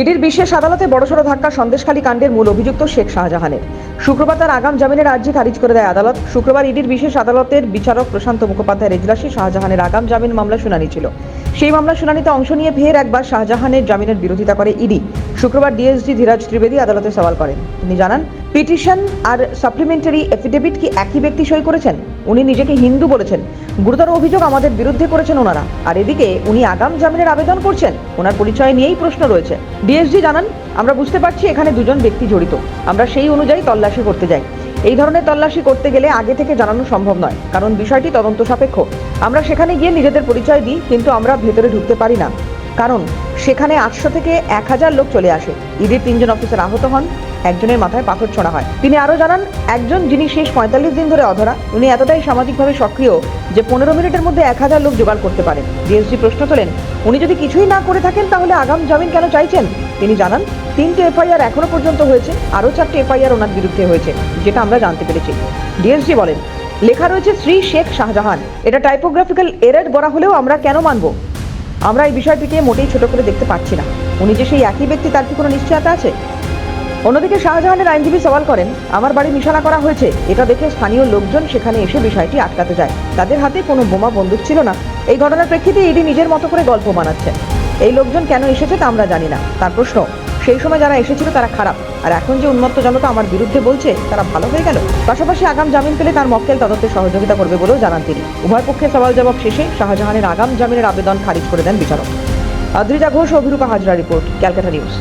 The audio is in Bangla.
ইডির বিশেষ আদালতে বড়সড় ধাক্কা, সন্দেশখালী কাণ্ডের মূল অভিযুক্ত শেখ শাহজাহানের। শুক্রবার তার আগাম জামিনের আর্জি খারিজ করে দেয় আদালত। শুক্রবার ইডির বিশেষ আদালতের বিচারক প্রশান্ত মুখোপাধ্যায়ের এজলাসে শাহজাহানের আগাম জামিন মামলা শুনানি ছিল। সেই মামলা শুনানিতে অংশ নিয়ে ফের একবার শাহজাহানের জামিনের বিরোধিতা করে ইডি। শুক্রবার ডিএসজি ধীরাজ ত্রিবেদী আদালতে সওয়াল করেন। তিনি জানান, পিটিশন আর সাপ্লিমেন্টারি এফিডেভিট কি একই ব্যক্তি সই করেছেন? উনি নিজেকে হিন্দু বলেছেন। গুরুতর অভিযোগ আমাদের বিরুদ্ধে করেছেন ওনারা। আর এদিকে উনি আগাম জামিনের আবেদন করছেন। ওনার পরিচয় নিয়েই প্রশ্ন রয়েছে। ডিএসজি জানান, আমরা বুঝতে পারছি এখানে দুজন ব্যক্তি জড়িত। আমরা সেই অনুযায়ী তল্লাশি করতে যাই। এই ধরনের তল্লাশি করতে গেলে আগে থেকে জানানো সম্ভব নয়, কারণ বিষয়টি তদন্ত সাপেক্ষ। আমরা সেখানে গিয়ে নিজেদের পরিচয় দিই, কিন্তু আমরা ভেতরে ঢুকতে পারি না। কারণ সেখানে আটশো থেকে এক হাজার লোক চলে আসে। ইডির তিনজন অফিসার আহত হন, একজনের মাথায় পাথর ছোঁড়া হয়। তিনি আরও জানান, একজন যিনি শেষ পঁয়তাল্লিশ দিন ধরে অধরা, উনি এতটাই সামাজিকভাবে সক্রিয় যে পনেরো মিনিটের মধ্যে এক হাজার লোক জোগাড় করতে পারেন। ডিএসজি প্রশ্ন তোলেন, উনি যদি কিছুই না করে থাকেন তাহলে আগাম জামিন কেন চাইছেন? তিনি জানান তিনটে এফআইআর এখনও পর্যন্ত হয়েছে, আরও চারটে এফআইআর ওনার বিরুদ্ধে হয়েছে, যেটা আমরা জানতে পেরেছি। ডিএসজি বলেন, লেখা রয়েছে শ্রী শেখ শাহজাহান। এটা টাইপোগ্রাফিক্যাল এরর বলা হলেও আমরা কেন মানব? আমরা এই বিষয়টিকে মোটেই ছোট করে দেখতে পাচ্ছি না। উনি যে সেই একই ব্যক্তি, তার কি কোনো নিশ্চয়তা আছে? অন্যদিকে শাহজাহানের আইনজীবী সওয়াল করেন, আমার বাড়ি নিশানা করা হয়েছে। এটা দেখে স্থানীয় লোকজন সেখানে এসে বিষয়টি আটকাতে যায়। তাদের হাতে কোনো বোমা, বন্দুক ছিল না। এই ঘটনার প্রেক্ষিতে ইডি নিজের মতো করে গল্প বানাচ্ছে। এই লোকজন কেন এসেছে তা আমরা জানি না। তার প্রশ্ন সেই সময় যারা এসেছিল তারা খারাপ। আর এখন যে উন্মত্ত জনতা আমার বিরুদ্ধে বলছে, তারা ভালো হয়ে গেল। পাশাপাশি আগাম জামিন পেলে তার মক্কেল তদন্তে সহযোগিতা করবে বলেও জানান তিনি। উভয় পক্ষের সওয়াল জবাব শেষে শাহজাহানের আগাম জামিনের আবেদন খারিজ করে দেন বিচারক। Adrija Ghosh, Abhirupa Hazra report, Calcutta news.